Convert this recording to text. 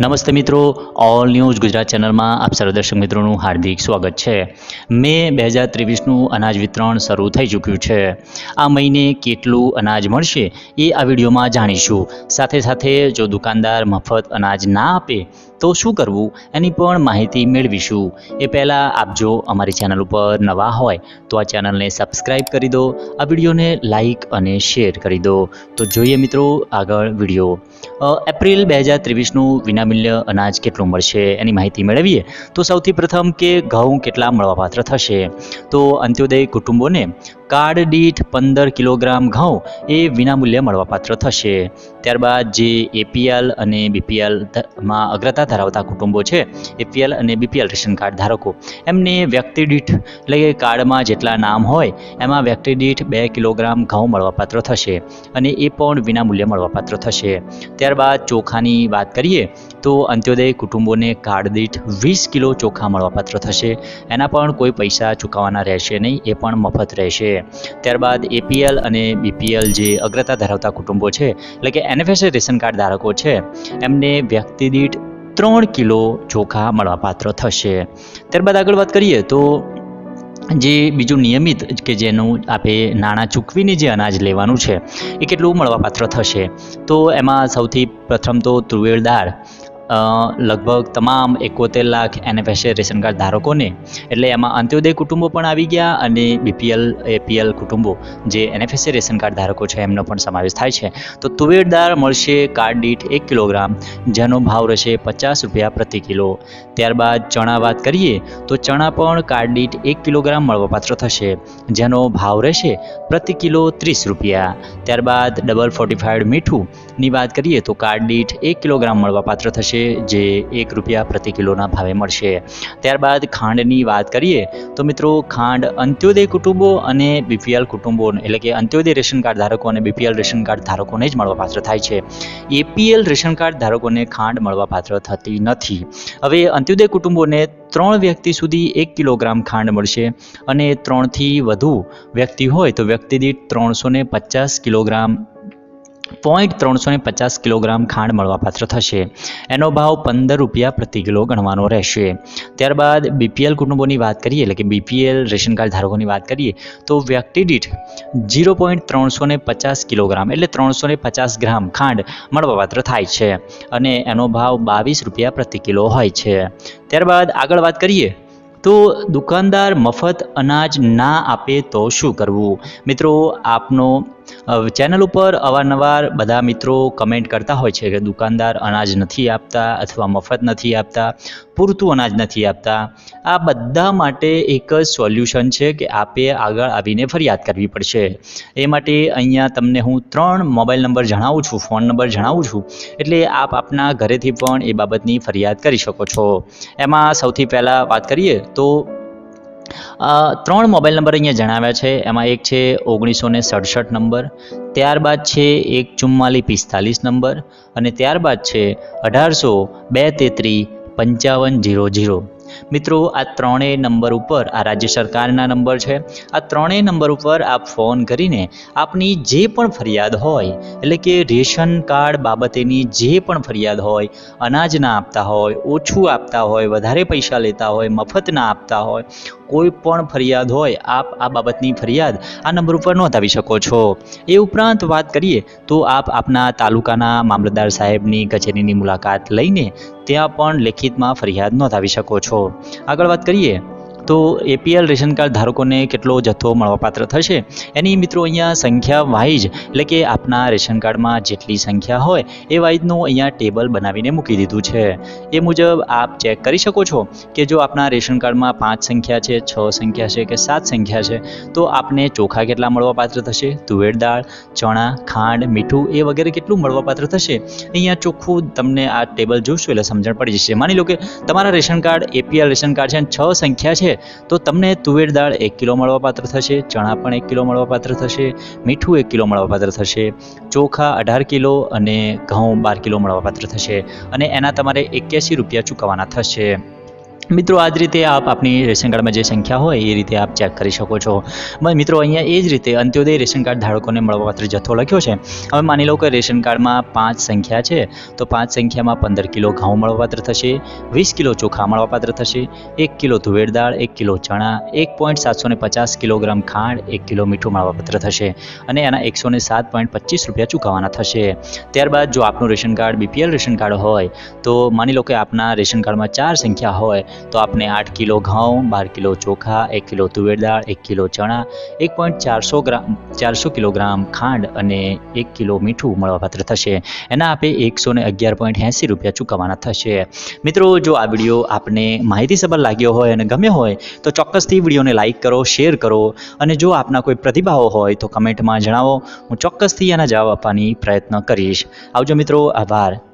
નમસ્તે મિત્રો all news Gujarat ચેનલમાં આપ સર્વ મિત્રોનું હાર્દિક સ્વાગત છે. મે બે હજાર ત્રેવીસનું અનાજ વિતરણ શરૂ થઈ ચૂક્યું છે. આ મહિને કેટલું અનાજ મળશે એ આ વિડીયોમાં જાણીશું. સાથે સાથે જો દુકાનદાર મફત અનાજ ના આપે તો શું કરવું એની પણ માહિતી મેળવીશું. એ પહેલાં આપ જો અમારી ચેનલ ઉપર નવા હોય તો આ ચેનલને સબસ્ક્રાઈબ કરી દો, આ વિડીયોને લાઈક અને શેર કરી દો. તો જોઈએ મિત્રો આગળ વીડિયો. એપ્રિલ બે હજાર ત્રેવીસનું વિનામૂલ્ય અનાજ કેટલું મળશે એની માહિતી મેળવીએ તો સૌથી પ્રથમ કે ઘઉં કેટલા મળવાપાત્ર થશે? તો અંત્યોદય કુટુંબોને કાર્ડ દીઠ પંદર કિલોગ્રામ ઘઉં એ વિનામૂલ્યે મળવાપાત્ર થશે. ત્યારબાદ જે એપીએલ અને બીપીએલમાં અગ્રતા ધરાવતા કુટુંબો છે એપીએલ અને બીપીએલ રેશન કાર્ડ ધારકો, એમને વ્યક્તિ દીઠ, એટલે કે કાર્ડમાં જેટલા નામ હોય, એમાં વ્યક્તિ દીઠ બે કિલોગ્રામ ઘઉં મળવાપાત્ર થશે અને એ પણ વિનામૂલ્યે મળવાપાત્ર થશે. ત્યારબાદ ચોખાની વાત કરીએ, તો અંત્યોદય કુટુંબોને કાર્ડ દીઠ વીસ કિલો ચોખા મળવાપાત્ર થશે, એના પણ કોઈ પૈસા ચૂકવવાના રહેશે નહીં, એ પણ મફત રહેશે. ત્યારબાદ એપીએલ અને બીપીએલ જે અગ્રતા ધરાવતા કુટુંબો છે, એટલે કે એનએફએસએ રેશન કાર્ડ ધારકો છે. એમને વ્યક્તિ દીઠ ત્રણ કિલો ચોખા મળવાપાત્ર થશે. ત્યારબાદ આગળ વાત કરીએ તો જે બીજું નિયમિત કે જેનું આપણે નાણાં ચૂકવીને જે અનાજ લેવાનું છે, એ કેટલું મળવાપાત્ર થશે? તો એમાં સૌથી પ્રથમ તો તુવેર દાળ લગભગ તમામ એકોતેર લાખ એનએફએસએ રેશન કાર્ડ ધારકોને, એટલે એમાં અંત્યોદય કુટુંબો પણ આવી ગયા અને બીપીએલ, એપીએલ કુટુંબો, જે એનએફએસએ રેશન કાર્ડ ધારકો છે, એમનો પણ સમાવેશ થાય છે. તો તુવેર દાળ મળશે કાર્ડ દીઠ એક કિલોગ્રામ, જેનો ભાવ રહેશે પચાસ રૂપિયા પ્રતિ કિલો. ત્યારબાદ ચણા વાત કરીએ, તો ચણા પણ કાર્ડ દીઠ એક કિલોગ્રામ મળવાપાત્ર થશે, જેનો ભાવ રહેશે પ્રતિ કિલો ત્રીસ રૂપિયા. ત્યારબાદ ડબલ ફોર્ટિફાઈડ મીઠુંની વાત કરીએ, તો કાર્ડ દીઠ એક કિલોગ્રામ મળવાપાત્ર થશે જે એક રૂપિયા પ્રતિ કિલોના ભાવે મળશે. ત્યારબાદ ખાંડની વાત કરીએ, તો મિત્રો ખાંડ અંત્યોદય કુટુંબો અને બીપીએલ કુટુંબો એટલે કે અંત્યોદય રેશન કાર્ડ ધારકો અને બીપીએલ રેશન કાર્ડ ધારકોને જ મળવાપાત્ર થાય છે. એપીએલ રેશન કાર્ડ ધારકોને ખાંડ મળવાપાત્ર થતી નથી. હવે અંત્યોદય કુટુંબોને ત્રણ વ્યક્તિ સુધી એક કિલોગ્રામ ખાંડ મળશે અને ત્રણથી વધુ વ્યક્તિ હોય તો વ્યક્તિ દીઠ ત્રણસો પચાસ કિલોગ્રામ પોઈન્ટ ત્રણસો ને પચાસ કિલોગ્રામ ખાંડ મળવાપાત્ર થશે. એનો ભાવ પંદર રૂપિયા પ્રતિ કિલો ગણવાનો રહેશે. ત્યારબાદ બીપીએલ કુટુંબોની વાત કરીએ, એટલે કે બીપીએલ રેશન કાર્ડ ધારકોની વાત કરીએ, તો વ્યક્તિ દીઠ જીરો પોઈન્ટ ત્રણસો ને પચાસ કિલોગ્રામ એટલે ત્રણસો ને પચાસ ગ્રામ ખાંડ મળવાપાત્ર થાય છે. અને એનો ભાવ બાવીસ રૂપિયા પ્રતિ કિલો હોય છે. ત્યારબાદ આગળ વાત કરીએ, તો દુકાનદાર મફત અનાજ ના આપે તો શું કરવું? મિત્રો, આપનો ચેનલ ઉપર અવારનવાર બધા મિત્રો કમેન્ટ કરતા હોય છે કે દુકાનદાર અનાજ નથી આપતા અથવા મફત નથી આપતા, પૂરતું અનાજ નથી આપતા. આ બધા માટે એક જ સોલ્યુશન છે કે આપે આગળ આવીને ફરિયાદ કરવી પડશે. એ માટે અહીંયા તમને હું ત્રણ મોબાઈલ નંબર જણાવું છું ફોન નંબર જણાવું છું. એટલે આપ આપના ઘરેથી પણ એ બાબતની ફરિયાદ કરી શકો છો. એમાં સૌથી પહેલાં વાત કરીએ તો ત્રણ મોબાઈલ નંબર અહીંયા જણાવ્યા છે. એમાં એક છે ઓગણીસો ને સડસઠ નંબર, ત્યારબાદ છે એક ચુમ્માલીસ પિસ્તાલીસ નંબર અને ત્યારબાદ છે અઢારસો બે તેત્રી પંચાવન જીરો જીરો. મિત્રો, આ ત્રણેય નંબર ઉપર આ રાજ્ય સરકારના નંબર છે. આ ત્રણેય નંબર ઉપર આપ ફોન કરીને આપની જે પણ ફરિયાદ હોય, એટલે કે રેશન કાર્ડ બાબતેની જે પણ ફરિયાદ હોય, અનાજ ના આપતા હોય, ઓછું આપતા હોય, વધારે પૈસા લેતા હોય, મફત ના આપતા હોય કોઈ પણ ફરિયાદ હોય, આપ આ બાબતની ફરિયાદ આ નંબર ઉપર નોંધાવી શકો છો. એ ઉપરાંત વાત કરીએ તો આપ આપના તાલુકાના મામલતદાર સાહેબની કચેરીની મુલાકાત લઈને ત્યાં પણ લેખિતમાં ફરિયાદ નોંધાવી શકો છો. આગળ વાત કરીએ તો એપીએલ રેશન કાર્ડ ધારકોને કેટલો જથ્થો મળવાપાત્ર થશે? એની મિત્રો અહીંયા સંખ્યા વાઇઝ, એટલે કે આપના રેશન કાર્ડમાં જેટલી સંખ્યા હોય, એ વાઇઝનું અહીંયા ટેબલ બનાવીને મૂકી દીધું છે. એ મુજબ આપ ચેક કરી શકો છો કે જો આપના રેશન કાર્ડમાં પાંચ સંખ્યા છે, છ સંખ્યા છે કે સાત સંખ્યા છે, તો આપને ચોખા કેટલા મળવાપાત્ર થશે? તુવેર દાળ, ચણા, ખાંડ, મીઠું એ વગેરે કેટલું મળવાપાત્ર થશે? અહીંયા ચોખ્ખું તમને આ ટેબલ જોશો એટલે સમજણ પડી જશે. માની લો કે તમારા ration card APL ration card છે અને છ સંખ્યા છે તો તમને તુવેર દાળ એક કિલો મળવાપાત્ર થશે, ચણા પણ એક કિલો મળવાપાત્ર થશે, મીઠું એક કિલો મળવાપાત્ર થશે, ચોખા અઢાર કિલો અને ઘઉં બાર કિલો મળવાપાત્ર થશે અને એના તમારે એક્યાસી રૂપિયા ચૂકવવાના થશે. મિત્રો આ જ રીતે આપ આપની રેશન કાર્ડમાં જે સંખ્યા હોય એ રીતે આપ ચેક કરી શકો છો. મિત્રો, અહીંયા એ જ રીતે અંત્યોદય રેશન કાર્ડ ધારકોને મળવાપાત્ર જથ્થો લખ્યો છે. હવે માની લો કે રેશન કાર્ડમાં પાંચ સંખ્યા છે, તો પાંચ સંખ્યામાં પંદર કિલો ઘઉં મળવાપાત્ર થશે, વીસ કિલો ચોખા મળવાપાત્ર થશે, એક કિલો તુવેર દાળ, એક કિલો ચણા, એક પોઈન્ટ સાતસો ને પચાસ કિલોગ્રામ ખાંડ, એક કિલો મીઠું મળવાપાત્ર થશે અને એના એકસો ને સાત પોઈન્ટ પચીસ રૂપિયા ચૂકવવાના થશે. ત્યારબાદ જો આપનું ration card BPL ration card હોય, તો માની લો કે આપના રેશન કાર્ડમાં ચાર સંખ્યા હોય તો આપને આઠ કિલો ઘઉં, બાર કિલો ચોખા, એક કિલો તુવેર દાળ, એક કિલો ચણા, એક પોઈન્ટ ચારસો ગ્રામ, ચારસો કિલોગ્રામ ખાંડ અને એક કિલો મીઠું મળવાપાત્ર થશે. એના આપે એકસો ને અગિયાર પોઈન્ટ એંસી રૂપિયા ચૂકવવાના થશે. મિત્રો, જો આ વીડિયો આપને માહિતીસભર લાગ્યો હોય અને ગમ્યો હોય, તો ચોક્કસથી વિડીયોને લાઇક કરો, શેર કરો અને જો આપના કોઈ પ્રતિભાવો હોય, તો કમેન્ટમાં જણાવો. હું ચોક્કસથી એના જવાબ આપવાની પ્રયત્ન કરીશ. આવજો મિત્રો, આભાર.